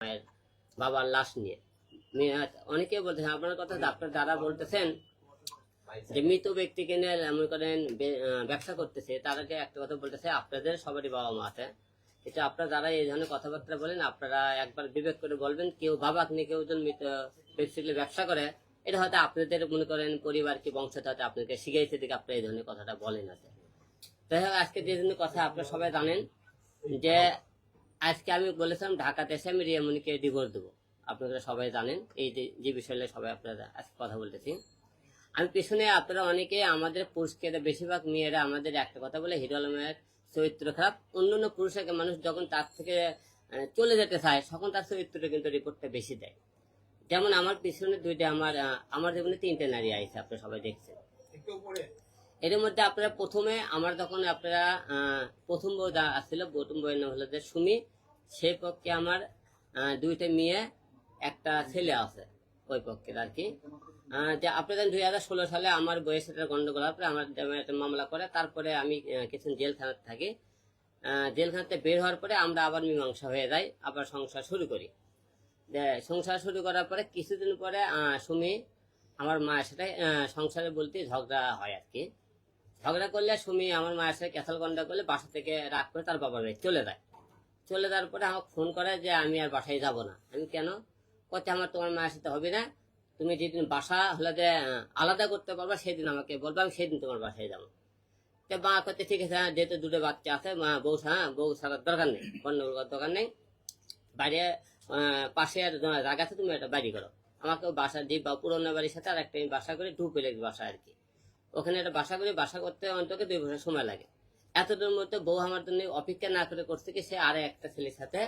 মায়ের বাবার লাশ নিয়ে। অনেকে বলতেছেন আপনার কথা আপনার দ্বারা বলতেছেন যে মৃত ব্যক্তিকে নিয়ে মনে করেন ব্যবসা করতেছে, তাদেরকে একটা কথা বলতেছে, আপনাদের সবারই বাবা মা আছে। এটা আপনারা যারা এই ধরনের কথাবার্তা বলেন, আপনারা একবার বিবেক করে বলবেন, কেউ বাবা নিয়ে কেউ যদি মৃত ব্যক্তিকে ব্যবসা করে। এটা হয়তো আপনাদের মনে করেন, পরিবার কি বংশটা হয়তো আপনাকে শিখাইছে দিকে আপনারা এই ধরনের কথাটা বলেন আছে যাই হোক আজকে যে জন্য কথা আপনারা সবাই জানেন, যে আজকে আমি বলেছিলাম ঢাকাতে এসে আমি রিয়ামণিকে ডিভোর্স দেবো। আপনারা সবাই জানেন এই যে যে বিষয়ে সবাই আপনারা আজকে কথা বলতেছি। আমি পিছনে আপনারা অনেকে আমাদের পুরুষকে বেশিরভাগ মেয়েরা আমাদের একটা কথা বলে হিরো আলমের চরিত্র খারাপ। অন্য অন্য পুরুষকে মানুষ যখন তার থেকে চলে যেতে চায় তখন তার চরিত্রটা কিন্তু রিপোর্টটা বেশি দেয়। যেমন আমার পিছনে দুইটা আমার আমার জীবনে তিনটে নারী আইছে আপনারা সবাই দেখছেন। এর মধ্যে আপনারা প্রথমে আমার যখন আপনারা প্রথম বউ আসছিল প্রথম বউয়ের নাম হলো যে সুমি। সেই পক্ষে আমার দুইটা মেয়ে একটা ছেলে আছে ওই পক্ষের আর কি। যে আপনাদের দুই হাজার ষোলো সালে আমার বয়স সাথে গন্ডগোল হওয়ার পরে আমার একটা মামলা করে তারপরে আমি আহ, কিছু জেলখানাতে থাকি। জেলখানাতে বের হওয়ার পরে আমরা আবার মীমাংসা হয়ে যাই আবার সংসার শুরু করি। সংসার শুরু করার পরে কিছুদিন পরে সুমি আমার মায়ের সাথে সংসারে বলতে ঝগড়া হয় আর কি। ঝগড়া করলে সুমি আমার মায়ের সাথে ক্যাথাল গন্ডা করলে বাসা থেকে রাগ করে তার বাবার বাড়ি চলে যায়। চলে যাওয়ার পরে আমাকে ফোন করে যে আমি আর বাসায় যাব না। আমি কেন? কত আমার তোমার মায়ের সাথে হবে না। তুমি যেদিন বাসা হলে যে আলাদা করতে পারবা সেদিন আমাকে বলব আমি সেদিন তোমার বাসায় যাব। তো মা করতে ঠিক আছে হ্যাঁ, যেহেতু দুটো বাচ্চা আছে মা বউ হ্যাঁ বউ সারার দরকার নেই গন্ডগোল করার দরকার নেই। বাইরে পাশে আর জায়গা আছে তুমি একটা বাড়ি করো। আমাকে বাসা দিই বা পুরোনো বাড়ির সাথে আর একটা আমি বাসা করে টু পেলে বাসা আর কি। ওখানে একটা বাসা করে বাসা করতে অন্তত দুই বছর সময় লাগে। এতদিন মধ্যে বউ আমার জন্য অপেক্ষা না করে করছে কি সে আরে একটা ছেলের সাথে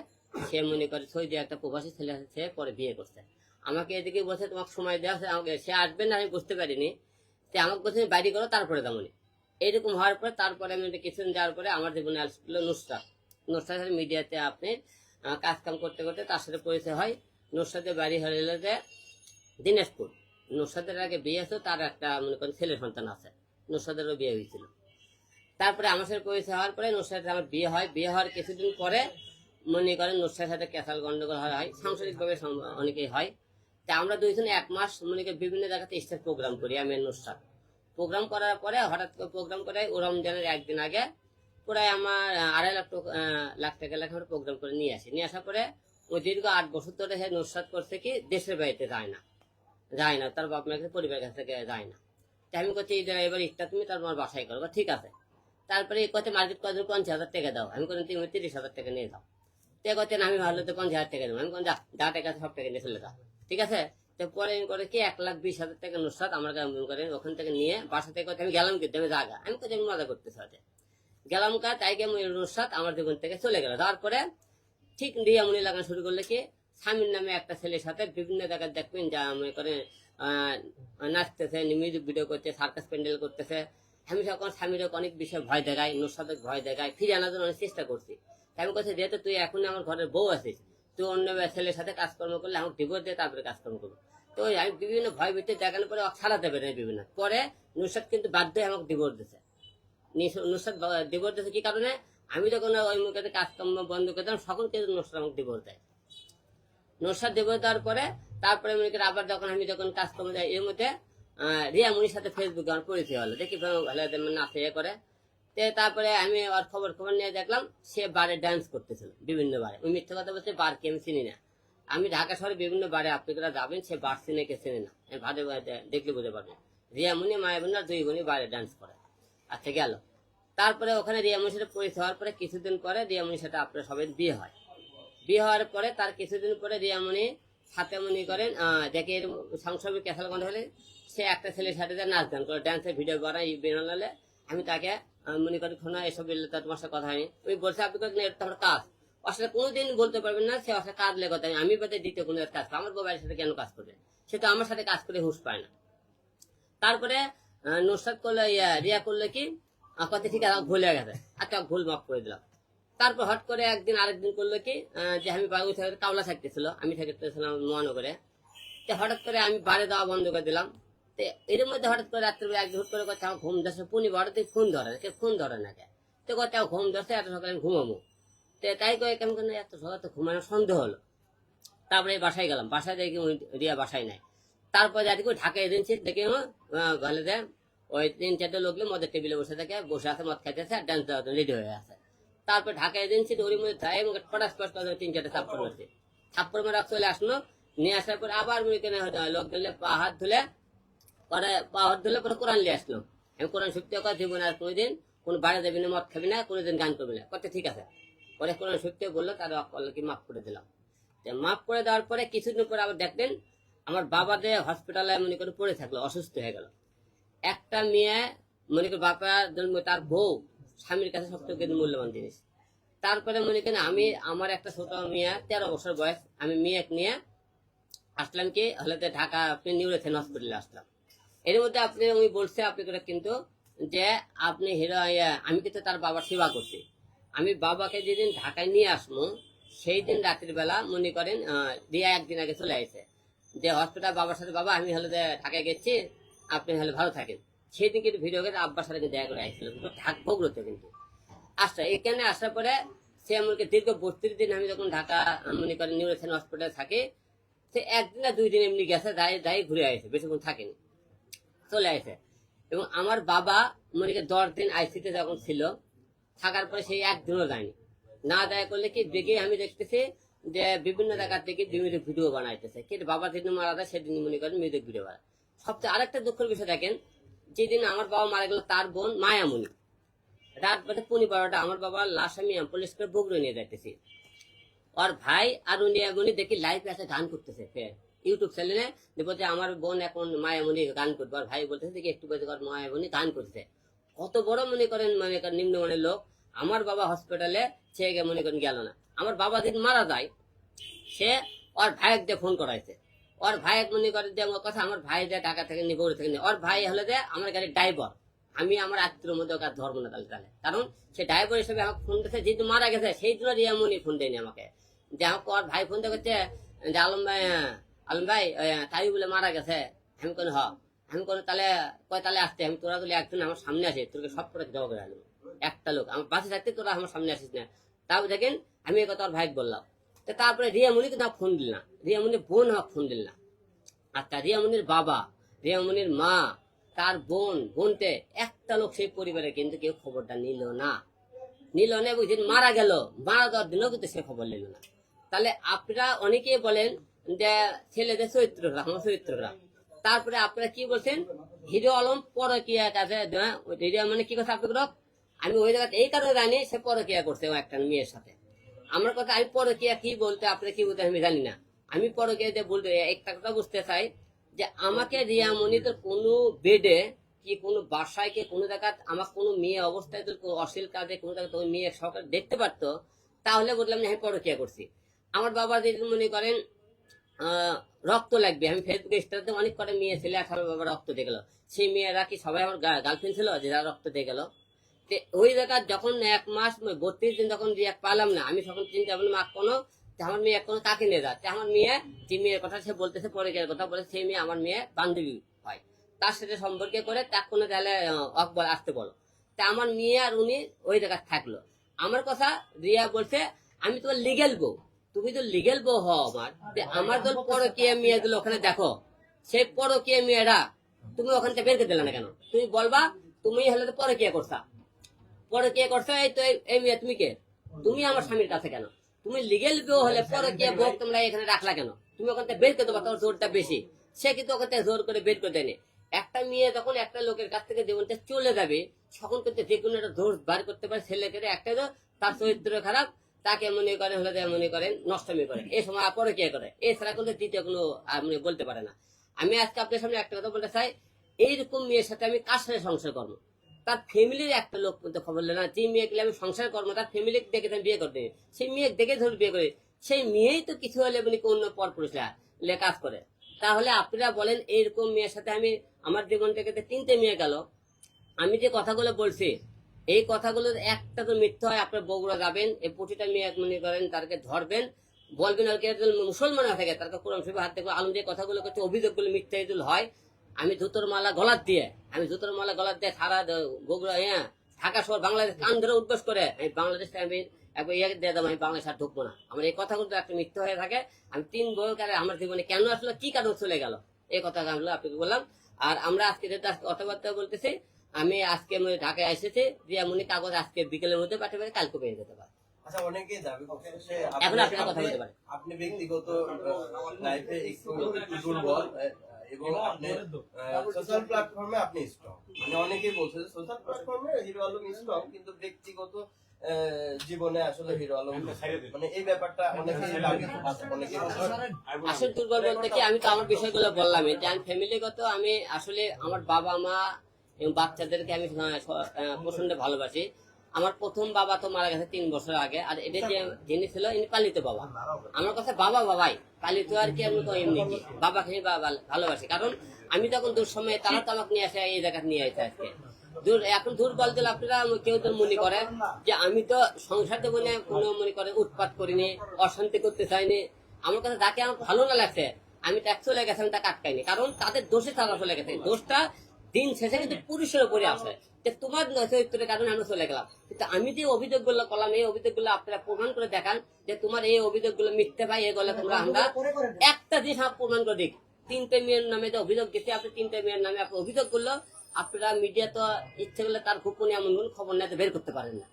সে মনে করে সৌদি একটা প্রবাসী ছেলে আছে, সে পরে বিয়ে করছে। আমাকে এদিকে বলছে তোমাকে সময় দেওয়া আছে, আমাকে সে আসবে না আমি বুঝতে পারিনি। সে আমাকে বলছে বাড়ি করো তারপরে তেমনি এইরকম হওয়ার পরে তারপরে আমি কিছুদিন যাওয়ার পরে আমার জীবনে আসলো নুসরাত। নুসরাত সাথে মিডিয়াতে আপনি আহ, কাজ কাম করতে করতে তার সাথে পরিচয় হয়। নুসরাতের বাড়ি হয়ে হলো যে দিনাজপুর। নুসরাতের আগে বিয়ে আছে তার একটা মনে করেন ছেলে সন্তান আছে। নুসরাতেরও বিয়ে হয়েছিল। তারপরে আমার সাথে পরিচয় হওয়ার পরে নুসরাতের আমার বিয়ে হয়। বিয়ে হওয়ার কিছুদিন পরে মনে করেন নুসরাতের সাথে ক্যাসাল গন্ডগোল হয় সাংসারিকভাবে অনেকেই হয়। তা আমরা দুইজনে এক মাস মনে করি বিভিন্ন জায়গাতে স্টেজ প্রোগ্রাম করি, আমি আর নুসরাত প্রোগ্রাম করার পরে হঠাৎ করে প্রোগ্রাম করে ও রমজানের একদিন আগে প্রায় আমার আড়াই লাখ লাখ টাকা লেখা আমরা প্রোগ্রাম করে নিয়ে আসি। নিয়ে আসার পরে ও দীর্ঘ আট বছর ধরে সে নুসরাত করছে কি, দেশের বাড়িতে যায় না। যায় না, তার বাপ মায়ের কাছে, পরিবারের কাছ থেকে যায় না। তাই আমি করছি এবার ইচ্ছা তুমি তার বাসায় করো। ঠিক আছে। তারপরে এই কথা মার্কেট কত পঞ্চাশ হাজার টাকা দাও। আমি কোনো তুমি তিরিশ হাজার টাকা নিয়ে যাও। তে করতে আমি ভালো তো পঞ্চাশ হাজার টাকা দেবো। আমি কোন যা যা টাকা সব টাকা নিয়ে চলে যাও। ঠিক আছে? তো পরে করে কি এক লাখ বিশ হাজার টাকা নুসরাত? আমার কাছে মনে করেন ওখান থেকে নিয়ে বাসা থেকে আমি গেলাম কিন্তু আমি জায়গা আমি কোথায় মজা করতে সাথে গেলাম কা তাই নুসরাত আমার জীবন থেকে চলে গেল। তারপরে ঠিক রিয়ামণি লাগানো শুরু করলে কি? স্বামীর নামে একটা ছেলের সাথে বিভিন্ন জায়গায় দেখবেন যা মনে আহ, নাচতেছে মিউজিক ভিডিও করছে সার্কাস প্যান্ডেল করতেছে। আমি যখন স্বামীর অনেক বিষয়ে ভয় দেখাই নুসাদের ভয় দেখাই ফিরে আনার জন্য অনেক চেষ্টা করছি। তাই আমি যেহেতু তুই এখন আমার ঘরের বউ আছিস, তুই অন্য ছেলের সাথে কাজকর্ম করলে আমাকে ডিভোর্স দিয়ে তারপরে কাজকর্ম করব। তো আমি বিভিন্ন ভয় ভিত্তি দেখানোর পরে ছাড়াতে পারি না বিভিন্ন। পরে নুসাদ কিন্তু বাধ্য হয়ে আমাকে ডিভোর্স দিছে। নুসাদ ডিভোর্স দিয়েছে কি কারণে? আমি যখন ওই মুখে কাজকর্ম বন্ধ করে দিলাম তখন কিন্তু নুসাদ আমাকে ডিভোর্স দেয়। নসাদ দেব দেওয়ার পরে তারপরে মনে করি আবার যখন আমি যখন কাজ কমে যাই এর মধ্যে রিয়া মুনির সাথে ফেসবুকে আমার পরিচয় হলো। দেখি ভালো মানে নাচে ইয়ে করে। তারপরে আমি ওর খবর খবর নিয়ে দেখলাম, সে বারে ডান্স করতেছিল, বিভিন্ন বারে। ওই মিথ্যে কথা বলছে, বার কে আমি চিনি না। আমি ঢাকা শহরে বিভিন্ন বারে আপনারা যাবেন, সে বার চিনে কে চিনে না। ভাবে দেখলে বুঝতে পারবেন। রিয়া মুনি, মায়া বোন দুই বোনই বারে ডান্স করে। আচ্ছা গেল। তারপরে ওখানে রিয়া মুনির সাথে পরিচয় হওয়ার পরে কিছুদিন পরে রিয়া মুনির সাথে আপনার সবাই বিয়ে হয়। বিয়ে হওয়ার পরে তার কিছুদিন পরে রিয়ামণি সাথে মনি করেন দেখে সংসবে ক্যাসাল গন্ধ হলে সে একটা ছেলের সাথে যে নাচ গান করে ডান্সের ভিডিও বানাই বেরোলে আমি তাকে মনে করি শোনা এসব বললে তো তোমার সাথে কথা হয়নি। ওই বলছে আপনি কথা এটা আমার কাজ? আসলে কোনোদিন বলতে পারবেন না সে আসলে কাজ লেগে কথা আমি বাদে দ্বিতীয় কোনো কাজ। আমার বাবার সাথে কেন কাজ করবে? সে তো আমার সাথে কাজ করে হুঁশ পায় না। তারপরে নুসরাত করলে ইয়া, রিয়া করলে কি? কথা ঠিক আছে ভুলে গেছে। আচ্ছা ভুল মাফ করে দিলাম। তারপর হট করে একদিন আরেকদিন করল কি? যে আমি থেকে কাওলা থাকতেছিল আমি থাকতেছিলাম মহানগরে। হঠাৎ করে আমি বাড়ি দেওয়া বন্ধ করে দিলাম। এর মধ্যে হঠাৎ করে রাত্রে এক হুট করে কথা ঘুম ধরছে, পুনি বড় তুই ফোন ধরে না ফোন ধরে না কে? তো কথা ঘুম ধরছে, এত সকালে ঘুমাবো। তো তাই করে কেমন কেন এত সকালে তো ঘুমানোর সন্দেহ হলো। তারপরে বাসায় গেলাম, বাসায় দেখি রিয়া বাসায় নাই। তারপর যা দেখি ঢাকা এজেন্সি দেখে ভালো দেয় ওই তিন চারটে লোক মদের টেবিলে বসে থাকে, বসে আছে, মদ খাইতেছে আর ডান্স রেডি হয়ে আছে। তারপর ঢাকা এজেন্সি ওর মধ্যে থাকে এবং পটাশ পটাশ করে তিন চারটে থাপ্পড় মারছে। থাপ্পড় মারা চলে আসলো, নিয়ে আসার পর আবার কেন লোক ধরলে পা, হাত ধুলে পরে পা হাত ধুলে পরে কোরআন নিয়ে আসলো। আমি কোরআন সত্যি কথা জীবনে আর কোনোদিন কোনো বাইরে যাবি না, মদ খাবি না কোনোদিন গান করবি না। কথা ঠিক আছে? পরে কোরআন সত্যি বলল, তার কি মাফ করে দিলাম। মাফ করে দেওয়ার পরে কিছুদিন পরে আবার দেখলেন আমার বাবা যে হসপিটালে মনে করে পড়ে থাকল, অসুস্থ হয়ে গেল। একটা মেয়ে মনে করি জন্ম, তার বউ স্বামীর কাছে সবচেয়ে কিন্তু মূল্যবান জিনিস। তারপরে মনে করেন আমি, আমার একটা ছোট মেয়ে, তেরো বছর বয়স, আমি মেয়ে নিয়ে আসলাম কি হলে ঢাকা নিউরোথেন হসপিটালে আসলাম। এর মধ্যে আপনি আমি বলছি আপনি করে কিন্তু যে আপনি হিরো আমি কিন্তু তার বাবার সেবা করছি। আমি বাবাকে যেদিন ঢাকায় নিয়ে আসব সেই দিন রাত্রির বেলা মনে করেন রিয়া একদিন আগে চলে আসে যে হসপিটাল বাবার সাথে, বাবা, আমি হলে ঢাকায় গেছি, আপনি হলে ভালো থাকেন। সেই দিন কিন্তু ভিডিও করে আব্বার সাথে দেখা করে আসছিল ঢাক কিন্তু। আচ্ছা এখানে আসার পরে সে আমাকে দীর্ঘ বত্রিশ দিন আমি যখন ঢাকা, মনে করেন নিউরোসেন হসপিটালে থাকি, সে একদিন না দুই দিন এমনি গেছে, দাঁড়িয়ে দাঁড়িয়ে ঘুরে আসে বেশিক্ষণ থাকেনি। চলে আসে এবং আমার বাবা মনে দশ দিন আইসিতে যখন ছিল, থাকার পরে সেই একদিনও যায়নি। না দেয় করলে কি দেখে আমি দেখতেছি যে বিভিন্ন জায়গা থেকে মিউজিক ভিডিও বানাইতেছে। কিন্তু বাবা যেদিন মারা যায়, সেদিন মনে করেন মিউজিক ভিডিও বানায়। সবচেয়ে আরেকটা দুঃখের বিষয় দেখেন, যেদিন আমার বাবা মারা গেল, তার বোন মায়ামণি। রাত বাজে পনি বারোটা, আমার বাবা লাশ আমি পুলিশ করে বগুড়ে নিয়ে যাইতেছি। ওর ভাই আর উনি দেখি লাইভ আছে গান করতেছে, ফের। ইউটিউব চ্যানেলে। যে আমার বোন এখন মায়ামণি গান করবে। আর ভাই বলতেছে দেখি একটু বেজে মায়ামণি গান করছে কত বড় মনে করেন মানে নিম্নমানের লোক। আমার বাবা হসপিটালে সে মনে করেন গেল না। আমার বাবা দিন মারা যায়, সে ওর ভাইয়ের দিয়ে ফোন করাইছে। ওর ভাই মনে করে যে আমার কথা, আমার ভাই যে টাকা থেকে নিয়ে গৌড় থেকে নিয়ে ওর ভাই হলে যে আমার গাড়ির ড্রাইভার আমি আমার আত্মীয় মধ্যে ওকে ধর্ম না তাহলে তাহলে। কারণ সে ড্রাইভার হিসেবে আমাকে ফোন দিয়েছে যেহেতু মারা গেছে, সেই জন্য রিয়ামনি ফোন দেয়নি আমাকে। যে আমাকে ওর ভাই ফোন দিয়ে করছে যে আলম ভাই আলম ভাই তাই বলে মারা গেছে। আমি কোন আমি কোন তাহলে কয় তাহলে আসতে? আমি তোরা বলে একজন আমার সামনে তোকে সব করে জবাব আনব। একটা লোক। আমার বাসে থাকতে তোরা আমার সামনে আসিস না। তাও দেখেন, আমি এই কথা ভাই বললাম। তো তারপরে না ফোন দিল না। রিয়ামণি বোন আমাকে ফোন দিল না। আচ্ছা রিয়ামণির বাবা রিয়ামণির মা, তার বোন বোনতে একটা লোক সেই পরিবারে কিন্তু কেউ খবরটা নিল না। নিল না এবং মারা গেল। মারা যাওয়ার দিনও কিন্তু সে খবর নিল না। তাহলে আপনারা অনেকেই বলেন ছেলেদের চরিত্র আমার চরিত্র খারাপ তারপরে আপনারা কি বলছেন? হিরো আলম পরকিয়া হ্যাঁ, হিরো মানে কি কথা আপনার আমি ওই জায়গাতে এই কারণে জানি সে পরকিয়া করছে একটা মেয়ের সাথে। আমার কথা আমি পরকিয়া কি বলতে আপনারা কি বলতে আমি জানি না। আমি পরকিয়া যে বলতে একটা কথা বুঝতে চাই যে আমাকে রিয়ামণি তো কোনো বেডে কি কোনো বাসায় কি কোনো জায়গায় আমার কোনো মেয়ে অবস্থায় যদি অশ্লীল কাজে কোনো জায়গায় কোনো মেয়ে সরকার দেখতে পারতো তাহলে বললাম যে আমি পরকিয়া করছি। আমার বাবা যদি মনে করেন রক্ত লাগবে। আমি ফেসবুকে স্টারতে অনেক করে মেয়ে ছেলে আমার বাবা রক্ত দিয়ে গেল। সেই মেয়েরা কি সবাই আমার গার্লফ্রেন্ড ছিল যে যারা রক্ত দিয়ে গেল? ওই জায়গায় যখন এক মাস বত্রিশ দিন যখন রিয়াক পালাম না, আমি তখন চিন্তা করলাম মা কোনো আমার মেয়ে কোনো কাকে নিয়ে যাচ্ছে আমার মেয়ে, যে মেয়ের কথা সে বলতেছে, পরে গিয়ে কথা বলে, সেই মেয়ে আমার মেয়ে বান্ধবী হয়। তার সাথে সম্পর্কে করে তার কোনো তাহলে অকবর আসতে বলো। তা আমার মেয়ে আর উনি ওই জায়গায় থাকল। আমার কথা রিয়া বলছে, আমি তোমার লিগেল বউ। তুমি তো লিগেল বউ হও আমার। আমার তো পরকীয়া মেয়ে দিল ওখানে দেখো সেই পরকীয়া মেয়েরা তুমি ওখান থেকে বের করে দিলে না কেন? তুমি বলবা তুমি হলে তো পরকীয়া করছা। পরকীয়া করছ এই তো এই- এই মেয়ে তুমি কে? তুমি আমার স্বামীর কাছে কেন? তুমি লিগেল বউ হলে পরকীয়া বউ তোমরা এখানে রাখলা কেন? তুমি ওখান থেকে বের করে দেবা তোমার জোরটা বেশি। সে কিন্তু ওখান থেকে জোর করে বের করে দেয়নি। একটা মেয়ে যখন একটা লোকের কাছ থেকে জীবনটা চলে যাবে তখন কিন্তু যে কোনো একটা দোষ বার করতে পারে ছেলেকে একটা তো তার চরিত্র খারাপ তাকে মনে করেন হলে মনে করেন নষ্টমী করে। এই সময় পরে কে করে? এছাড়া কিন্তু দ্বিতীয় কোনো আহ, মানে বলতে পারে না। আমি আজকে আপনার সামনে একটা কথা বলতে চাই। এইরকম মেয়ের সাথে আমি কার সাথে সংসার করব? তার ফ্যামিলির একটা লোক কিন্তু খবর না। যে মেয়েকে আমি সংসার করব তার ফ্যামিলি দেখে আমি বিয়ে করতে সেই মেয়ে দেখে ধরে বিয়ে করে। সেই মেয়েই তো কিছু হলে মানে অন্য পর পুরুষরা কাজ করে। তাহলে আপনারা বলেন এইরকম মেয়ের সাথে আমি আমার জীবন থেকে তিনটে মেয়ে গেল। আমি যে কথাগুলো বলছি এই কথাগুলো একটা তো মিথ্যা হয়, আপনার বগুড়া যাবেন, এই প্রতিটা মেয়ে মনে করেন তাদেরকে ধরবেন, বলবেন আর কি মুসলমান থাকে, তারকে কোরআন শরীফে হাত দেখব আলম যে কথাগুলো করছে অভিযোগগুলো মিথ্যা হয়, আমি জুতোর মালা গলার দিয়ে, আমি জুতোর মালা গলার দিয়ে সারা বগুড়া হ্যাঁ ঢাকা শহর বাংলাদেশ কান ধরে উদ্বাস করে, আমি বাংলাদেশে আমি একবার ইয়ে দিয়ে দাম আমি বাংলাদেশ আর ঢুকবো না। আমার এই কথাগুলো একটা মিথ্যে হয়ে থাকে, আমি তিন বছর আমার জীবনে কেন আসলো, কি কারণ চলে গেল, এই কথা আমি আপনাকে বললাম, আর আমরা আজকে যেটা কথাবার্তা বলতেছি আমি আজকে আমি ঢাকায় এসেছি রিয়া মনি কাগজ আজকে বিকেলের মধ্যে পাঠিয়ে পারে কালকে পেয়ে যেতে পারে। আচ্ছা অনেকেই দাবি যে এখন আপনি- কথা বলতে পারেন। আপনি ব্যক্তিগত লাইফে একটু একটু দুর্বল এবং আপনি সোশ্যাল প্ল্যাটফর্মে আপনি স্ট্রং মানে অনেকেই বলছে যে সোশ্যাল প্ল্যাটফর্মে হিরো আলম স্ট্রং কিন্তু ব্যক্তিগত আহ, জীবনে আসলে হিরো আলম মানে এই ব্যাপারটা অনেকেই দাবি করছে অনেকেই বলছে। আসল দুর্বল বলতে কি? আমি তো আমার বিষয়গুলো বললাম যে আমি ফ্যামিলিগত আমি আসলে আমার বাবা মা এবং বাচ্চাদেরকে আমি আহ, প্রচণ্ড ভালোবাসি। আমার প্রথম বাবা তো মারা গেছে তিন বছর আগে আর এটা যে যিনি ছিল ইনি পালিত বাবা। আমার কাছে বাবা বাবাই পালিত আর কি আমি তো এমনি। কি বাবাকে বাবা ভালোবাসি। কারণ আমি তখন দুঃসময়ে তারা তো আমাকে নিয়ে আসে এই জায়গায় নিয়ে আসে আজকে। দূর এখন দূর বলতে আপনারা কেউ তো মনে করে যে আমি তো সংসার জীবনে কোনো মনে করে উৎপাত করিনি অশান্তি করতে চাইনি। আমার কাছে যাকে আমার ভালো না লাগছে আমি ট্যাক্স চলে গেছে আমি তাকে আটকাইনি। কারণ তাদের দোষে তারা চলে গেছে। দোষটা দিন শেষে কিন্তু পুরুষের উপরে আসে যে তোমার চরিত্রের কারণে আমরা চলে গেলাম। কিন্তু আমি যে অভিযোগগুলো করলাম এই অভিযোগগুলো আপনারা প্রমাণ করে দেখান যে তোমার এই অভিযোগগুলো মিথ্যে পাই এগুলো তোমরা আমরা একটা জিনিস প্রমাণ করে দিক। তিনটে মেয়ের নামে যে অভিযোগ গেছে আপনি তিনটে মেয়ের নামে আপনার অভিযোগ করল আপনারা মিডিয়া তো ইচ্ছে করলে তার গোপনে এমন কোন খবর নিয়ে বের করতে পারেন না।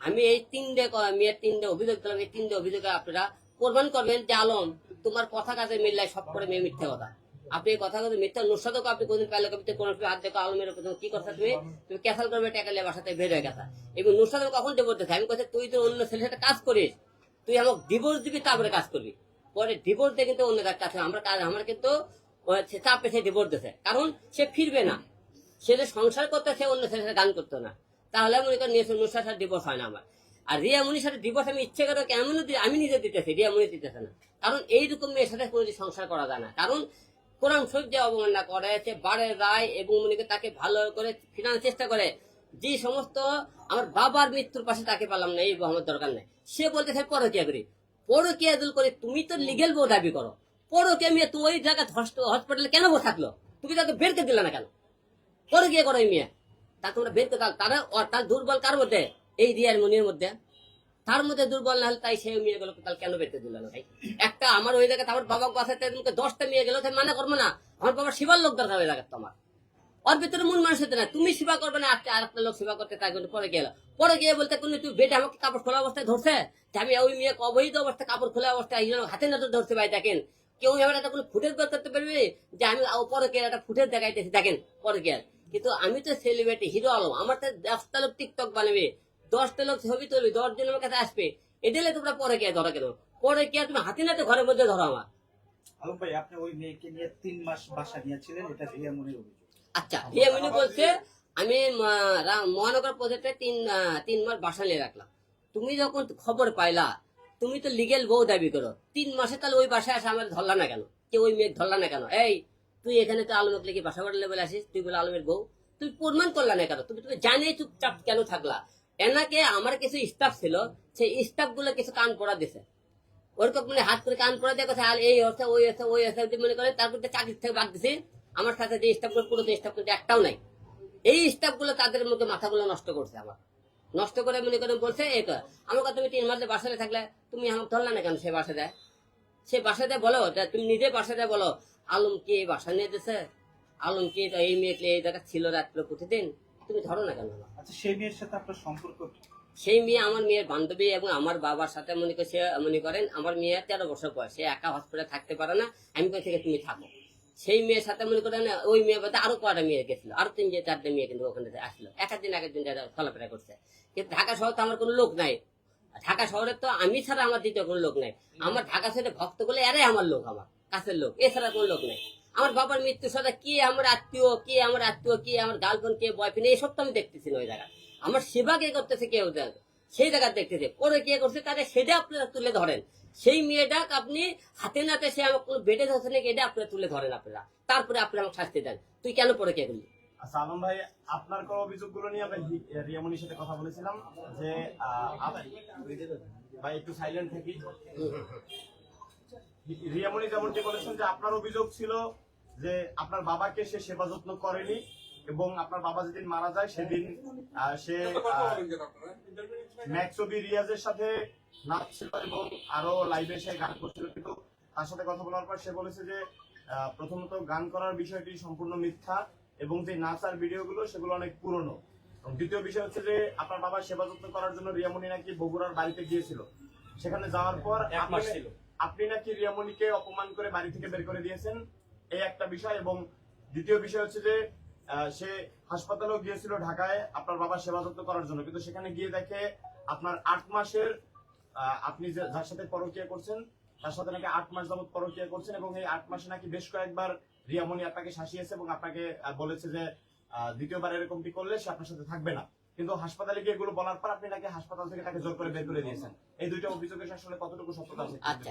আমি এই তিনটে মেয়ের তিনটে অভিযোগ দিলাম এই তিনটে অভিযোগে আপনারা প্রমাণ করবেন যে আলম তোমার কথা কাজে মিললাই সব করে মেয়ে মিথ্যে কথা। আপনি এই কথা কথা মিথ্যা নুসাদকে আপনি কোনদিন পাইলে কবিতে কোন হাত দেখো আলমের উপর কি করছ তুমি? তুমি ক্যাসাল করবে টাকালে বাসাতে বের হয়ে গেছা। এবং নুসাদকে কখন ডিভোর্স দিচ্ছে আমি কথা তুই তো অন্য ছেলের সাথে কাজ করিস। তুই আমাকে ডিভোর্স দিবি, তারপরে কাজ করবি। পরে ডিভোর্স দিয়ে কিন্তু অন্য কাজ আছে। আমরা কাজ আমার কিন্তু চাপে সে ডিভোর্স দিছে কারণ সে ফিরবে না। সে যে সংসার করতে সে অন্য ছেলের সাথে গান করতো না। তাহলে মনে করেন নুসার সাথে ডিভোর্স হয় না আমার। আর রিয়া মুনির সাথে ডিভোর্স আমি ইচ্ছে করে কেমন আমি নিজে দিতেছি, রিয়া মুনি দিতেছে না। কারণ এইরকম মেয়ের সাথে কোনো সংসার করা যায় না। কারণ কোরআন শরীফ যে অবমাননা করে, সে বাড়ে রায় এবং মনে তাকে ভালো করে ফিরানোর চেষ্টা করে। যে সমস্ত আমার বাবার মৃত্যুর পাশে তাকে পারলাম না, এই আমার দরকার নেই। সে বলতে চাই পরকিয়া করি। পরকিয়া দূর করে তুমি তো লিগেল বউ দাবি করো। পরকিয়া মেয়ে তুই ওই জায়গায় হসপিটালে কেন বসে থাকল? তুমি তাকে বের করে দিলে না কেন? পরকিয়া করো এই মেয়ে। তা তোমরা বের করে তারা তার দুর্বল কার মধ্যে? এই রিয়ার মনির মধ্যে। তার মধ্যে দুর্বল না হলে তাই সেই মেয়ে গুলো তাহলে কেন বেরতে দিল না ভাই? একটা আমার ওই জায়গায় আমার বাবা বাসাতে তোমাকে দশটা মেয়ে গেল মানা করব না। আমার বাবার সেবার লোক দরকার ওই জায়গায় তোমার। ওর ভিতরে মন মানুষ হতে না তুমি সেবা করবে না আর একটা লোক সেবা করতে থাকবে না, পরে গেল। পরে গিয়ে বলতে কোন তুই বেটে আমাকে কাপড় খোলা অবস্থায় ধরছে? যে আমি ওই মেয়ে অবহিত অবস্থায় কাপড় খোলা অবস্থায় এই জন্য হাতে নজর ধরছে ভাই দেখেন। কেউ এবার একটা কোনো ফুটেজ বের করতে পারবে? যে আমি পরে গিয়ে একটা ফুটেজ দেখাইতেছি দেখেন পরে গিয়ে। কিন্তু আমি তো সেলিব্রিটি হিরো আলম। আমার তো দশটা লোক টিকটক বানাবে। দশটা লোক ছবি তুলবি দশ জন আমার কাছে আসবে। এটালে তোমরা পরে গিয়ে ধরো কেন পরে গিয়ে তুমি হাতে নাতে ঘরের মধ্যে ধরো আমার? আলম ভাই আপনি ওই মেয়েকে নিয়ে তিন মাস বাসা নিয়েছিলেন এটা অভিযোগ। আচ্ছা বলছে আমি মহানগর প্রজেক্টে তিন তিন মাস বাসা নিয়ে রাখলাম। তুমি যখন খবর পাইলা তুমি তো লিগেল বউ দাবি করো। তিন মাসে তাহলে ওই বাসায় আসে আমার ধরলা না কেন? কেউ ওই মেয়ে ধরলা না কেন? এই তুই এখানে তো আলমের লেগে বাসা বাড়লে বলে আসিস? তুই বলে আলমের বউ। তুই প্রমাণ করলা না কেন? তুমি তুমি জানিয়ে চুপচাপ কেন থাকলা। এনাকে আমার কিছু স্টাফ ছিল, সেই স্টাফগুলো কিছু কান পড়া দিছে। ওরকম মানে হাত করে কান পড়া দিয়ে কথা এই হচ্ছে ওই হচ্ছে ওই হচ্ছে মনে করেন তারপর চাকরি থেকে বাদ দিছি। আমার সাথে যে স্টাফগুলো পুরো স্টাফ কিন্তু একটাও নাই। এই স্টাফগুলো তাদের মধ্যে মাথাগুলো নষ্ট করছে আমার। নষ্ট করে মনে করেন বলছে, এই কর। আমার কথা তুমি তিন মাসে বাসায় থাকলে তুমি আমাকে ধরলা না কেন সে বাসা দেয় সে বাসা দেয় বলো তুমি নিজে বাসা দেয় বলো, আলম কি বাসা নিয়ে দিছে আলম কি এই মেয়েকে এই জায়গা ছিল রাত্রে প্রতিদিন? তুমি ধরো না কেন? আচ্ছা সেই মেয়ের সাথে আপনার সম্পর্ক সেই মেয়ে আমার মেয়ের বান্ধবী এবং আমার বাবার সাথে মনে করে সে মনে করেন আমার মেয়ে তেরো বছর বয়স সে একা হসপিটালে থাকতে পারে না আমি কই থেকে তুমি থাকো? সেই মেয়ের সাথে মনে করেন ওই মেয়ে বাদে আরও কয়টা মেয়ে গেছিল আরও তিন যে চারটে মেয়ে কিন্তু ওখানে আসলো এক একদিন এক একদিন যারা চলাফেরা করছে। কিন্তু ঢাকা শহর তো আমার কোনো লোক নাই। ঢাকা শহরে তো আমি ছাড়া আমার দ্বিতীয় কোনো লোক নাই। আমার ঢাকা শহরে ভক্ত বলে এরাই আমার লোক আমার কাছের লোক এছাড়া কোনো লোক নাই। আমার বাবার মৃত্যু সাথে কে আমার আত্মীয় কে আমার আত্মীয় কে আমার গার্লফ্রেন্ড কে বয়ফ্রেন্ড এইসব তো আমি দেখতেছি না ওই জায়গায়। আমার সেবা কে করতেছে কেউ সেই জায়গা দেখতেছে। পরে কে করছে? তাহলে সেটা আপনারা তুলে ধরেন। সেই মেয়েটা আপনি হাতে নাতে সে আমার কোনো বেডে ধরছে নাকি এটা আপনারা তুলে ধরেন আপনারা। তারপরে আপনি আমাকে শাস্তি দেন। তুই কেন পরে কে করলি? আচ্ছা আলম ভাই আপনার করা অভিযোগগুলো নিয়ে আমরা রিয়ামনির সাথে কথা বলেছিলাম যে ভাই একটু সাইলেন্ট থাকি। রিয়ামনি যেমনটি বলেছেন যে আপনার অভিযোগ ছিল যে আপনার বাবাকে সে সেবা যত্ন করেনি এবং আপনার বাবা যেদিন মারা যায় সেদিন সে ম্যাক্সবি রিয়াজের সাথে নাচছিল এবং আরও লাইভে সে গান করছিল। কিন্তু তার সাথে কথা বলার পর সে বলেছে যে প্রথমত গান করার বিষয়টি সম্পূর্ণ মিথ্যা এবং যে নাচার ভিডিওগুলো সেগুলো অনেক পুরনো। এবং দ্বিতীয় বিষয় হচ্ছে যে আপনার বাবার সেবা যত্ন করার জন্য রিয়ামণি নাকি বগুড়ার বাড়িতে গিয়েছিল। সেখানে যাওয়ার পর আপনি নাকি রিয়ামণিকে অপমান করে বাড়ি থেকে বের করে দিয়েছেন? এই একটা বিষয় এবং দ্বিতীয় বিষয় হচ্ছে যে সে হাসপাতালেও গিয়েছিল ঢাকায়, আপনার বাবার সেবা যত্ন করার জন্য। কিন্তু সেখানে গিয়ে দেখে আপনার আট মাসের আপনি যে- যার সাথে পরকিয়া করছেন, তার সাথে নাকি আট মাস যাবত পরকিয়া করছেন এবং এই আট মাসে নাকি বেশ কয়েকবার রিয়ামণি আপনাকে শাসিয়েছে এবং আপনাকে বলেছে যে দ্বিতীয়বার এরকমটি করলে সে আপনার সাথে থাকবে না। কিন্তু হাসপাতালে গিয়ে এগুলো বলার পর আপনি নাকি হাসপাতাল থেকে তাকে জোর করে বের করে দিয়েছেন। এই দুইটা অভিযোগের আসলে কতটুকু সত্যতা আছে আচ্ছা।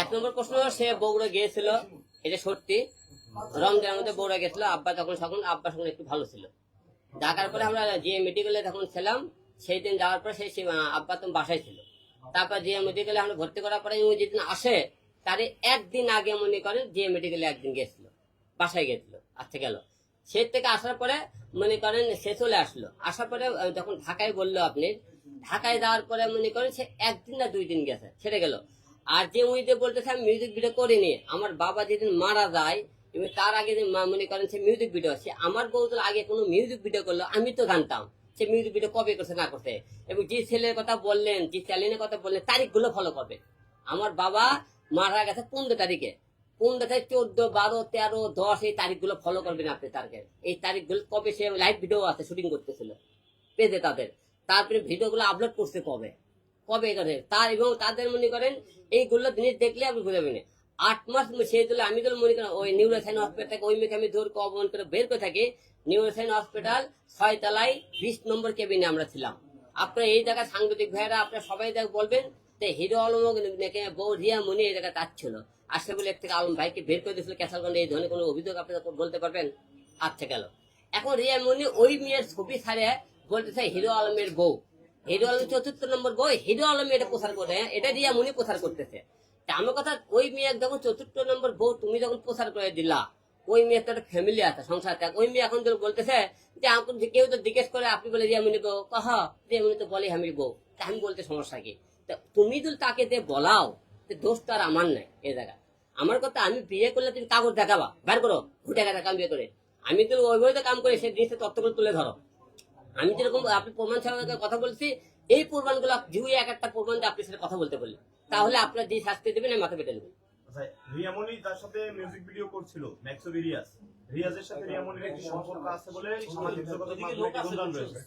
এক নম্বর প্রশ্ন সে বগুড়া গিয়েছিল এটা সত্যি রমজানের মধ্যে বগুড়া গেছিল আব্বা তখন তখন আব্বা তখন একটু ভালো ছিল। ঢাকার পরে আমরা যে মেডিকেলে তখন ছিলাম সেই দিন যাওয়ার পরে সেই আব্বা তো বাসায় ছিল। তারপর যে মেডিকেলে আমরা ভর্তি করার পরে উনি যেদিন আসে তার একদিন আগে মনে করেন যে মেডিকেলে একদিন গেছিল বাসায় গেছিল আচ্ছা গেল। সে থেকে আসার পরে মনে করেন সে চলে আসলো। আসার পরে যখন ঢাকায় বলল আপনি, ঢাকায় যাওয়ার পরে মনে করেন সে একদিন না দুই দিন গেছে, ছেড়ে গেল। আর যে উনি বলতেছে, আমি মিউজিক ভিডিও করিনি, আমার বাবা যেদিন মারা যায়, এবং তার আগে যে মনে করেন সে মিউজিক ভিডিও সে আমার বউ তো আগে কোনো মিউজিক ভিডিও করল, আমি তো জানতাম সে মিউজিক ভিডিও কবে করছে, না করছে। এবং যে ছেলের কথা বললেন, যে চ্যানেলের কথা বললেন, তারিখগুলো ফলো করবে। আমার বাবা মারা গেছে পনেরো তারিখে। পনেরো তারিখ চোদ্দ, বারো, তেরো, দশ এই তারিখগুলো ফলো করবেন আপনি তারিখে এই তারিখগুলো কবে সে লাইভ ভিডিও আছে শুটিং করতেছিল, পেজে তাদের। তারপরে ভিডিওগুলো আপলোড করছে কবে? কবে করে তার এবং তাদের মনে করেন, এইগুলো জিনিস দেখলে আপনি বুঝাবেন আট মাস সেই তুলে আমি তো মনে করেন, ওই নিউরোসাইন হসপিটাল থেকে ওই মেয়েকে আমি দৌড় অবমান করে বের করে থাকি নিউরোসাইন হসপিটাল ছয়তলায় বিশ নম্বর কেবিনে আমরা ছিলাম। আপনার এই জায়গায় সাংবাদিক ভাইয়েরা, আপনার সবাই দেখ বলবেন যে হিরো আলম নাকি বউ রিয়া মনি যাচ্ছিল আসলে বলে এক থেকে আলম ভাইকে বের করে দিয়েছিল ক্যাসালগঞ্জে এই ধরনের কোনো অভিযোগ আপনি বলতে পারবেন? আচ্ছা গেল। এখন রিয়া মনি ওই মেয়ের ছবি ছাড়ে বলতেছে হিরো আলমের বউ। হিরো আলম চতুর্থ নম্বর বই হিরো আলম এটা প্রচার করে হ্যাঁ? এটা রিয়া মনি প্রচার করতেছে। তা আমার কথা, ওই মেয়ে যখন চতুর্থ নম্বর বউ, তুমি যখন প্রচার করে দিলা, ওই মেয়ের তো একটা ফ্যামিলি আছে, সংসার আছে। ওই মেয়ে এখন তো বলতেছে যে, আমাকে কেউ তো জিজ্ঞেস করে, আপনি বলে রিয়ামণি বউ? কহ, রিয়া মনি তো বলে আমি বউ। তা আমি বলতে সমস্যা কি? তা তুমি যদি তাকে দিয়ে বলাও যে দোষ তো আর আমার নাই এই জায়গা। আমার কথা আমি বিয়ে করলে তুমি কাগজ দেখাবা বের করো ঘুটে গেছে কাম বিয়ে করে। আমি তো তো কাম করি সেই জিনিসটা তত্ত্বগুলো তুলে ধরো। আমি যেরকম আপনি প্রমাণ সাহেবের কথা বলছি এই প্রমাণগুলো জুয়ে এক একটা প্রমাণ দিয়ে আপনি সাথে কথা বলতে বললেন। তাহলে আপনার যে শাস্তি দেবেন আমি মাথা পেটে নেবেন আচ্ছা, রিয়ামণি তার সাথে মিউজিক ভিডিও করছিল ম্যাক্সবি রিয়াজ রিয়াজের সাথে রিয়ামণির একটি সম্পর্ক আছে বলে সামাজিক যোগাযোগ মাধ্যমে রয়েছে।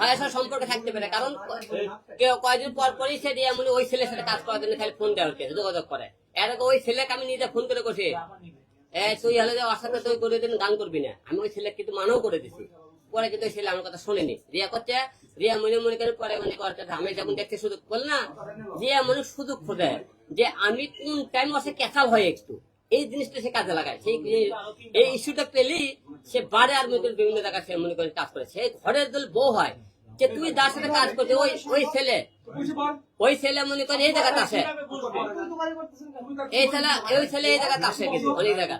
হয় সম্পর্কে থাকতে পারে। কারণ কেউ কয়েকদিন পর পরই সে দিয়ে এমনি ওই ছেলের সাথে কাজ করার জন্য খালি ফোন যোগাযোগ করে। এর ওই ছেলেকে আমি নিজে ফোন করে করছি তুই হলে যে ওর সাথে তুই করে দিন গান করবি না। আমি ওই ছেলে কিন্তু মানাও করে দিছি। পরে কিন্তু ওই ছেলে আমার কথা শোনেনি। রিয়া করছে রিয়া মনে মনে করে পরে মনে করছে আমি যখন দেখতে সুযোগ বল না রিয়া মনে সুযোগ খোঁজে যে আমি কোন টাইম আসে কেঁচাল হয় একটু। এই জিনিসটা সে কাজে লাগায়। সেই এই ইস্যুটা পেলেই সে বারে আর মনে বিভিন্ন জায়গায় সে মনে করে কাজ করে। সে ঘরের দল বউ হয় যে তুই যার সাথে কাজ করছে, ওই ওই ছেলে। ওই ছেলে মনে করে এই জায়গাতে আসে। এই ছেলে ওই ছেলে এই জায়গাতে আসে কিন্তু অনেক জায়গা।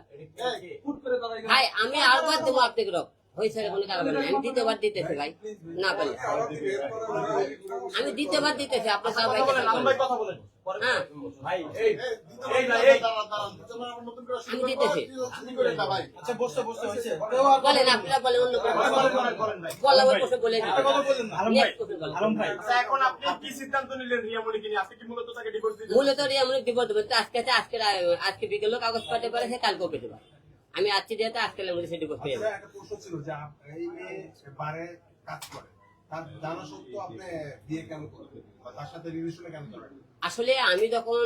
ভাই, আমি আরেকবার দেবো আপনি রক ওই ছেলে কোনো কারণ আমি দ্বিতীয়বার দিতেছি ভাই না বলে। আমি দ্বিতীয়বার দিতেছি আপনার ভাই বলেন। হ্যাঁ। আমি দিতেছি। আপনারা অন্য বলা ওই আচ্ছা মূলত বিপদ আজকে আজকে আজকে বিকেল কাগজ পাঠাতে পারে সে কালকেও পেতে পারে আমি আজকে যেতে আজকে মধ্যে সেটি করতে আচ্ছা, একটা প্রশ্ন ছিল যে এই মেয়ে বারে কাজ করে তার জানা সত্ত্বেও আপনি বিয়ে কেন করবেন বা তার সাথে রিলেশনে কেন করেন? আসলে আমি যখন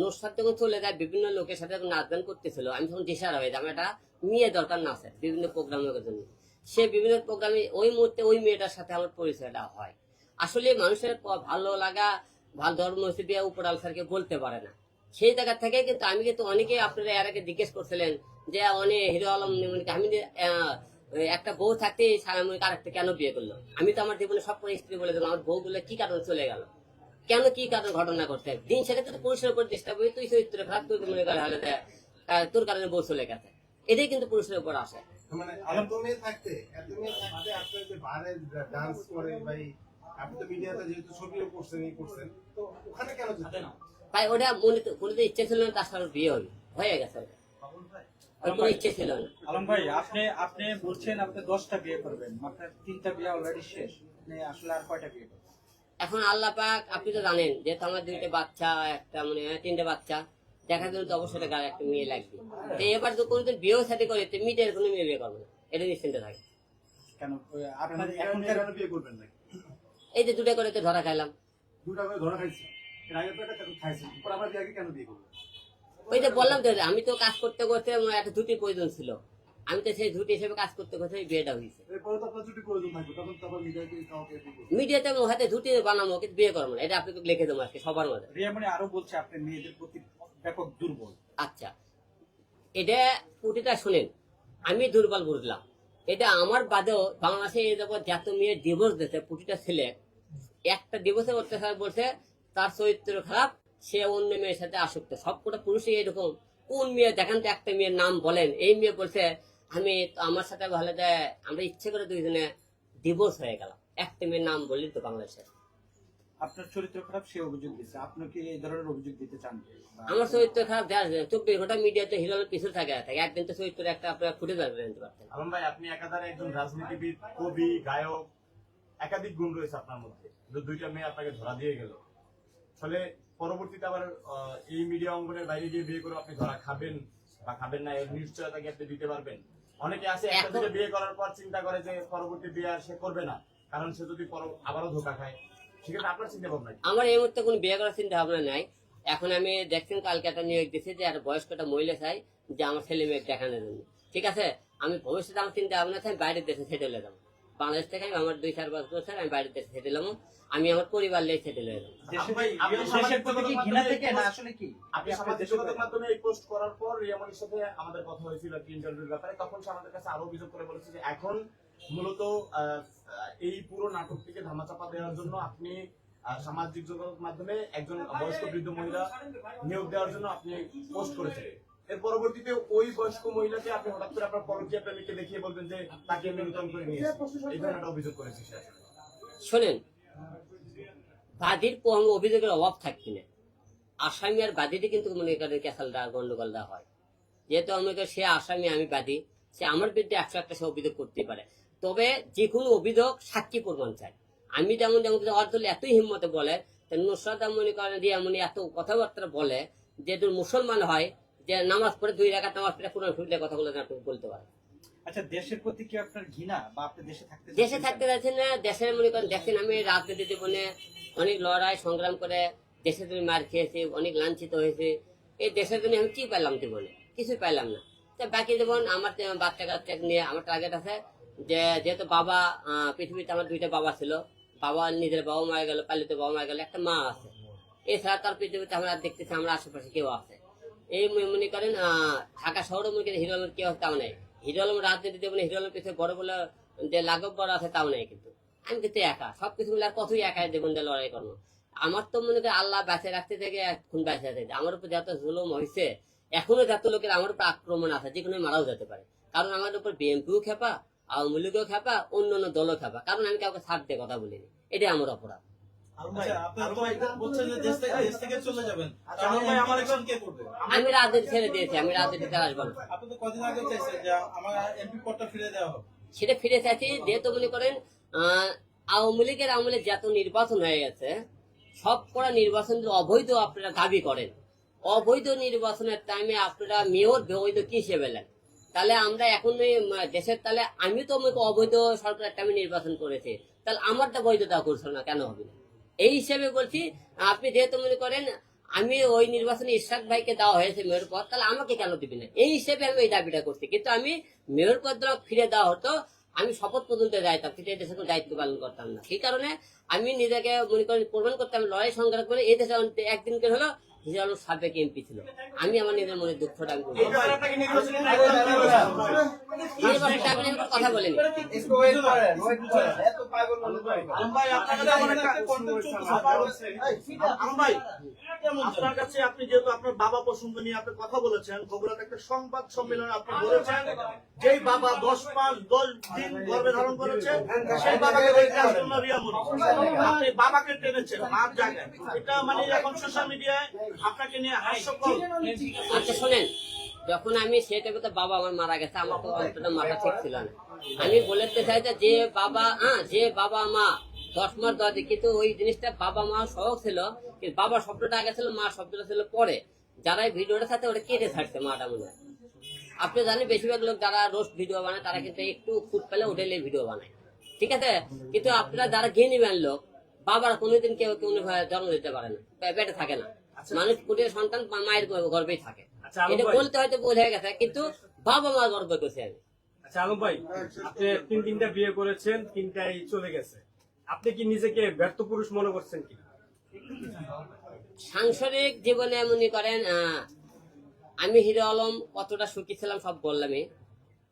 নোসার যখন চলে যায় বিভিন্ন লোকের সাথে যখন নাচ গান করতেছিল আমি তখন দিশারা হয়ে যাই আমার একটা মেয়ে দরকার নাচের বিভিন্ন প্রোগ্রামের জন্য। সে বিভিন্ন প্রোগ্রামে ওই মুহূর্তে ওই মেয়েটার সাথে আমার পরিচয়টা হয়। আসলে মানুষের ভালো লাগা ভালো ধর্ম দিয়ে উপরাল স্যারকে বলতে পারে না। সেই জায়গা থেকে কিন্তু আমি কিন্তু অনেকে আপনারা এর আগে জিজ্ঞেস করছিলেন যে অনেক হিরো আলম মানে আমি একটা বউ থাকতে সারামণিকে আরেকটা কেন বিয়ে করল? আমি তো আমার জীবনে সব করে স্ত্রী বলে দিলাম আমার বউগুলো কি কারণে চলে গেল? কেন কি কারণে ঘটনা করতে দিন সেক্ষেত্রে তো পুরুষের উপর চেষ্টা করি তুই চরিত্র খারাপ তুই মনে করে হলে তোর কারণে বউ চলে গেছে। এটাই কিন্তু পুরুষের উপর আসে। মানে এত মেয়ে থাকতে এত মেয়ে থাকতে আপনার যে বারে ডান্স করে ভাই আপনি তো মিডিয়াতে যেহেতু ছবিও করছেন এই করছেন তো ওখানে কেন যেতেন না। তাই ওটা মনে তো কোনো ইচ্ছে ছিল না তার সাথে বিয়ে হবে হয়ে গেছে না। আলম ভাই আপনি আপনি বলছেন আপনি দশটা বিয়ে করবেন আপনার তিনটা বিয়ে অলরেডি শেষ আপনি আসলে আর কয়টা বিয়ে করবেন? এখন আল্লাহ পাক আপনি তো জানেন যেহেতু আমার দুইটা বাচ্চা একটা মানে তিনটে বাচ্চা জন্য তো অবশ্যই একটা একটা মেয়ে লাগবে। তো এবার তো কোনোদিন বিয়েও সাথে করে তো মিটের কোনো মেয়ে বিয়ে করবে না এটা নিশ্চিন্ত থাকে। কেন আপনার এখন কেন বিয়ে করবেন নাকি? এই যে দুটো করে তো ধরা খাইলাম। দুটা করে ধরা খাইছে। এর আগে তো একটা খাইছেন পর আবার আগে কেন বিয়ে করবেন? ওই যে বললাম তো আমি তো কাজ করতে করতে আমার একটা ধুতির প্রয়োজন ছিল। আমি তো সেই ধুতি হিসেবে কাজ করতে করতে বিয়েটা হয়েছে। মিডিয়াতে হাতে ধুতি বানাবো কিন্তু বিয়ে করব না এটা আপনাকে লিখে দেবো আজকে সবার মাঝে। রিয়ামণি আরও বলছে আপনি মেয়েদের প্রতি ব্যাপক দুর্বল। আচ্ছা এটা পুটিটা শুনেন আমি দুর্বল বুঝলাম। এটা আমার বাদেও বাংলাদেশে এই যাবৎ যত মেয়ে ডিভোর্স দিয়েছে প্রতিটা ছেলে একটা ডিভোর্সে করতে বলছে তার চরিত্র খারাপ সে অন্য মেয়ের সাথে আসক্ত। সবকটা পুরুষই এরকম। কোন মেয়ে? দেখেন তো একটা মেয়ের নাম বলেন। এই মেয়ে বলছে আমি আমার সাথে ভালো যায় আমরা ইচ্ছে করে দুইজনে ডিভোর্স হয়ে গেলাম। একটা মেয়ের নাম বললি তো বাংলাদেশে আপনার চরিত্র খারাপ সে অভিযোগ দিচ্ছে আপনি কি এই ধরনের অভিযোগ দিতে চান? আমার চরিত্র খারাপ চব্বিশ ঘণ্টা মিডিয়াতে পিছনে থাকে থাকে। একদিন তো চরিত্র একটা আপনারা ফুটে যাবে জানতে পারতেন। আলম ভাই আপনি একাধারে একজন রাজনীতিবিদ কবি গায়ক একাধিক গুণ রয়েছে আপনার মধ্যে। দুইটা মেয়ে আপনাকে ধরা দিয়ে গেল। ফলে পরবর্তীতে আবার এই মিডিয়া অঙ্গনের বাইরে গিয়ে বিয়ে করে আপনি ধরা খাবেন বা খাবেন না এর নিশ্চয়তা কি আপনি দিতে পারবেন? অনেকে আছে একটা দুটো বিয়ে করার পর চিন্তা করে যে পরবর্তী বিয়ে আর সে করবে না কারণ সে যদি আবারও ধোকা খায়। সেক্ষেত্রে আপনার চিন্তা ভাবনা আমার এই মুহূর্তে কোনো বিয়ে করার চিন্তা ভাবনা নাই। এখন আমি দেখছেন কালকে একটা নিয়োগ দিচ্ছি যে একটা বয়স্ক একটা মহিলা চাই যে আমার ছেলে মেয়ে দেখানোর জন্য। ঠিক আছে? আমি ভবিষ্যতে আমার চিন্তা ভাবনা চাই বাইরের দেশে সেটেলে যাব। বাংলাদেশ থেকে আমি আমার দুই চার পাঁচ বছর আমি বাইরের দেশে সেটেল হব আমি আমার পরিবার নিয়ে সেটেল হয়ে যাব দেশের ভাই, আপনি সামাজিক যোগাযোগ মাধ্যমে থেকে না? আসলে কি? আপনি সামাজিক যোগাযোগ মাধ্যমে এই পোস্ট করার পর রিয়ামনির সাথে আমাদের কথা হয়েছিল একটি ইন্টারভিউর ব্যাপারে। তখন সে আমাদের কাছে আরও অভিযোগ করে বলেছে যে এখন মূলত আহ, এই পুরো নাটকটিকে ধামাচাপা দেওয়ার জন্য আপনি সামাজিক যোগাযোগ মাধ্যমে একজন বয়স্ক বৃদ্ধ মহিলা নিয়োগ দেওয়ার জন্য আপনি পোস্ট করেছেন এর পরবর্তীতে ওই বয়স্ক মহিলাকে আপনি হঠাৎ করে আপনার প্রেমিককে দেখিয়ে বলবেন যে তাকে করে এই ধরনের অভিযোগ সে। শোনেন, বাদীর পঙ্গ অভিযোগের অভাব থাকবে না আসামি আর বাদীতে কিন্তু মনে করেন ক্যাসালটা গন্ডগোলটা হয়। যেহেতু আমাকে সে আসামি, আমি বাদী, সে আমার বিরুদ্ধে একশো একটা সে অভিযোগ করতে পারে। তবে যে কোনো অভিযোগ সাক্ষী প্রমাণ চাই। আমি যেমন যেমন অর্থ এতই হিম্মতে বলে নুসরাত মনে করেন যে এমন এত কথাবার্তা বলে যে মুসলমান হয় যে নামাজ পড়ে দুই রাখাত নামাজ পড়ে কোরআন ফুটলে কথাগুলো নাটক বলতে পারে আচ্ছা দেশের প্রতি কি আপনার ঘৃণা বা আপনি দেশে থাকতে দেশে থাকতে? যাচ্ছেন না দেশের মনে করেন দেখেন আমি রাজনীতি জীবনে অনেক লড়াই সংগ্রাম করে দেশের জন্য মার খেয়েছি অনেক লাঞ্ছিত হয়েছে। এই দেশের জন্য আমি কি পাইলাম জীবনে? কিছুই পাইলাম না। তো বাকি যেমন আমার বাচ্চা কাচ্চা নিয়ে আমার টার্গেট আছে। যে যেহেতু বাবা পৃথিবীতে আমার দুইটা বাবা ছিল বাবা নিজের বাবা মারা গেল পালিত বাবা মারা গেল একটা মা আছে। এছাড়া তার পৃথিবীতে আমরা দেখতেছি আমরা আশেপাশে কেউ আছে। এই মনে করেন ঢাকা শহরে মনে করেন হিরো আলমের কেউ তাও নেই। হিরো আলম রাজনীতি জীবনে হিরো আলমের পিছনে বড় বড় যে লাঘব বড় আছে তাও নেই কিন্তু। আমি কিন্তু একা, সবকিছু মিলে আর কতই একা জীবন দিয়ে লড়াই করব। আমার তো মনে করি আল্লাহ বাঁচে রাখতে থেকে এখন বাঁচে রাখতে আমার উপর যত জুলুম হয়েছে এখনও যত লোকের আমার উপর আক্রমণ আছে, যে কোনো মারাও যেতে পারে। কারণ আমার উপর বিএনপিও খেপা, আওয়ামী লীগও খেপা অন্য অন্য দলও খেপা। কারণ আমি কাউকে ছাড় দিয়ে কথা বলিনি। এটাই আমার অপরাধ। আমি রাজনীতি ছেড়ে দিয়েছি আমি রাজনীতিতে আসব। আপনি তো কদিন আগে চাইছেন যে আমার এমপি পদটা ফিরে দেওয়া হবে সেটা ফিরে চাইছি যেহেতু মনে করেন আওয়ামী লীগের আমলে যত নির্বাচন হয়ে গেছে সব করা নির্বাচন অবৈধ আপনারা দাবি করেন। অবৈধ নির্বাচনের টাইমে আপনারা মেয়র বৈধ কি হিসেবে নেন তাহলে আমরা এখন দেশের তাহলে আমি তো আমাকে অবৈধ সরকারের টাইমে নির্বাচন করেছি। তাহলে আমারটা বৈধতা করছ না কেন হবে না? এই হিসেবে বলছি, আপনি যেহেতু মনে করেন, আমি ওই নির্বাচনে ইশরাক ভাইকে দেওয়া হয়েছে মেয়র পদ, তাহলে আমাকে কেন দিবি না? এই হিসেবে আমি এই দাবিটা করছি। কিন্তু আমি মেয়র পদ ফিরে দেওয়া হতো, আমি শপথ পর্যন্ত যাইতাম কিন্তু এই দেশে কোনো দায়িত্ব পালন করতাম না। সেই কারণে আমি নিজেকে মনে করি প্রমাণ করতাম, লড়াই সংগ্রাম করে এই দেশে একদিনকে হলো আলম সাবেক এমপি ছিল। আমি আমার নিজের মনে দুঃখটা আমি কথা বলিনি। হয় আপনার কাছে আপনি যেহেতু আপনার বাবা প্রসঙ্গ নিয়ে আপনি কথা বলেছেন বগুড়াতে একটা সংবাদ সম্মেলনে আপনি বলেছেন যেই বাবা দশ মাস দশ দিন গর্ভে ধারণ করেছে সেই বাবাকে কাজ করল রিয়া আপনি বাবাকে টেনেছেন মার জায়গায়। এটা মানে এখন সোশ্যাল মিডিয়ায় আপনাকে নিয়ে হাস্যকর আচ্ছা শোনেন যখন আমি সেই টাইমে তো বাবা আমার মারা গেছে আমার তো অন্তত মাথা ঠিক ছিল না। আমি বলতে চাই যে বাবা হ্যাঁ যে বাবা মা দশ মাস দশ কিন্তু ওই জিনিসটা বাবা মা সহ ছিল কিন্তু বাবা শব্দটা আগে ছিল মা শব্দটা ছিল পরে। যারা এই ভিডিওটা সাথে ওটা কেটে ছাড়ছে মাটা মনে হয়। আপনি জানেন বেশিরভাগ লোক যারা রোস্ট ভিডিও বানায় তারা কিন্তু একটু ফুট পেলে উঠেলে ভিডিও বানায়। ঠিক আছে? কিন্তু আপনারা যারা জ্ঞানী ম্যান লোক বাবার কোনোদিন কেউ কোনো জন্ম দিতে পারে না পেটে থাকে না। মানুষ কুটির সন্তান মায়ের গর্বেই থাকে। আচ্ছা, এটা বলতে হয়তো হয়ে গেছে কিন্তু বাবা মা গর্ব করছে আমি আচ্ছা আলম ভাই আপনি তিন তিনটা বিয়ে করেছেন তিনটাই চলে গেছে। আপনি কি নিজেকে ব্যর্থ পুরুষ মনে করছেন কি সাংসারিক জীবনে মনে করেন আহ, আমি হিরো আলম কতটা সুখী ছিলাম সব বললামই।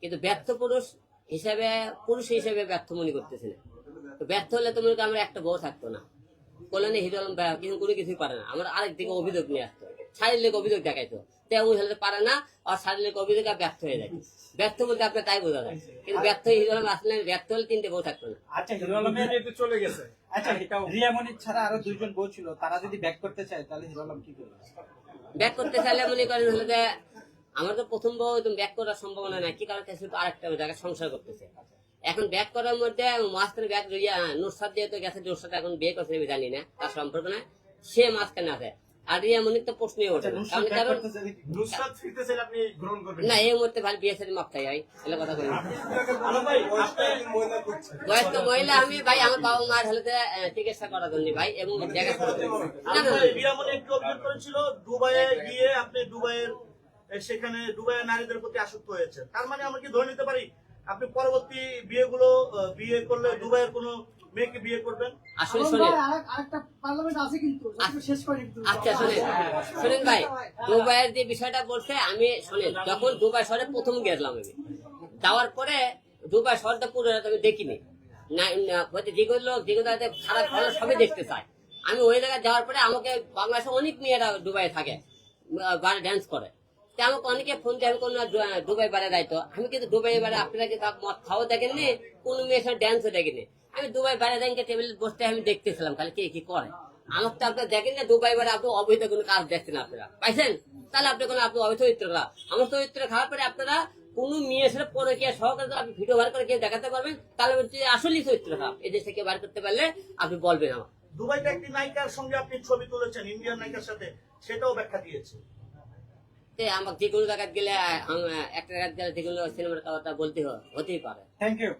কিন্তু ব্যর্থ পুরুষ হিসাবে পুরুষ হিসেবে ব্যর্থ মনে করতেছি না। তো ব্যর্থ হলে তো মনে আমার একটা বউ থাকতো না। কল্যাণে হিরো আলম ব্যা- কিন্তু কোনো কিছুই পারে না। আমার আরেক দিকে অভিযোগ নিয়ে আসতো। শারীরিক অভিযোগ দেখাইতো। তেমন হলে পারে না আর শারীরিক অভিযোগ আর ব্যর্থ হয়ে যায়। ব্যর্থ বলতে আপনার তাই বোঝা যায়। কিন্তু ব্যর্থ হিরো আলম আসলে ব্যর্থ হলে তিনটে বউ থাকতো না। আচ্ছা হিরো আলমের বিয়ে চলে গেছে। আচ্ছা ছাড়া আরও দুইজন বউ ছিল তারা যদি ব্যাক করতে চায় তাহলে হিরো আলম কি করবে? ব্যাক করতে চাইলে মনে করেন হলে যে আমার তো প্রথম বউ ব্যাক করার সম্ভাবনা নাই কি কারণ সে তো আরেকটা জায়গায় সংসার করতেছে। এখন ব্যাক করার মধ্যে মাঝখানে ব্যাক নুরসাদ দিয়ে তো গেছে নুরসাদ এখন বিয়ে করছে আমি জানি না তার সম্পর্ক না সে মাঝখানে আছে। আর রিয়া মনির তো প্রশ্নই ওঠে না। এই মুহূর্তে ভালো বিয়ে সাথে ভাই এগুলো কথা বলি বয়স্ক মহিলা আমি ভাই আমার বাবা মার হেলতে চিকিৎসা করার জন্য ভাই এবং জায়গা না না না। একটু অভিযোগ করেছিল দুবাইয়ে গিয়ে আপনি দুবাইয়ের সেখানে দুবাইয়ের নারীদের প্রতি আসক্ত হয়েছে তার মানে আমরা কি ধরে নিতে পারি আপনি পরবর্তী বিয়েগুলো বিয়ে করলে দুবাইয়ের কোনো মেয়েকে বিয়ে করবেন? আসলে শোনেন। আরেকটা পার্লামেন্ট আছে কিন্তু শেষ করে কিন্তু। আচ্ছা শোনেন। শোনেন ভাই দুবাইয়ের যে বিষয়টা বলছে আমি শোনেন যখন দুবাই শহরে প্রথম গেলাম আমি যাওয়ার পরে দুবাই শহরটা পুরো আমি দেখিনি। না যেগুলো খারাপ ভালো সবই দেখতে চাই আমি ওই জায়গায় যাওয়ার পরে আমাকে বাংলাদেশে অনেক মেয়েরা দুবাই থাকে বারে ড্যান্স করে। তা অনেকে ফোন দিয়ে আমি বারে যাইতো আমি কিন্তু বারে আপনারা কি তার মদ দেখেননি মেয়ের ড্যান্সও দেখিনি আমি দুবাই যাইকে টেবিল বসতে আমি দেখতেছিলাম খালি কে কি করে? আমাকে তো আপনার দেখেন না, দুবাই বারে আপনি অবৈধ কোনো কাজ দেখছেন আপনারা। পাইছেন? তাহলে আপনি কোনো আপনি অবৈধ চরিত্র আমার চরিত্র খারাপ পরে আপনারা কোন মেয়ের সাথে পরে সহকারে আপনি ভিডিও বার করে কেউ দেখাতে পারবেন, তাহলে চরিত্র বার করতে পারলে আপনি বলবেন আমার দুবাইতে একটি নায়িকার সঙ্গে আপনি ছবি তুলেছেন ইন্ডিয়ান নায়িকার সাথে, সেটাও ব্যাখ্যা দিয়েছে। তে আমাকে যে কোনো জায়গায় গেলে আম- একটা জায়গায় গেলে সিনেমার কথা বলতে হতেই পারে। Thank you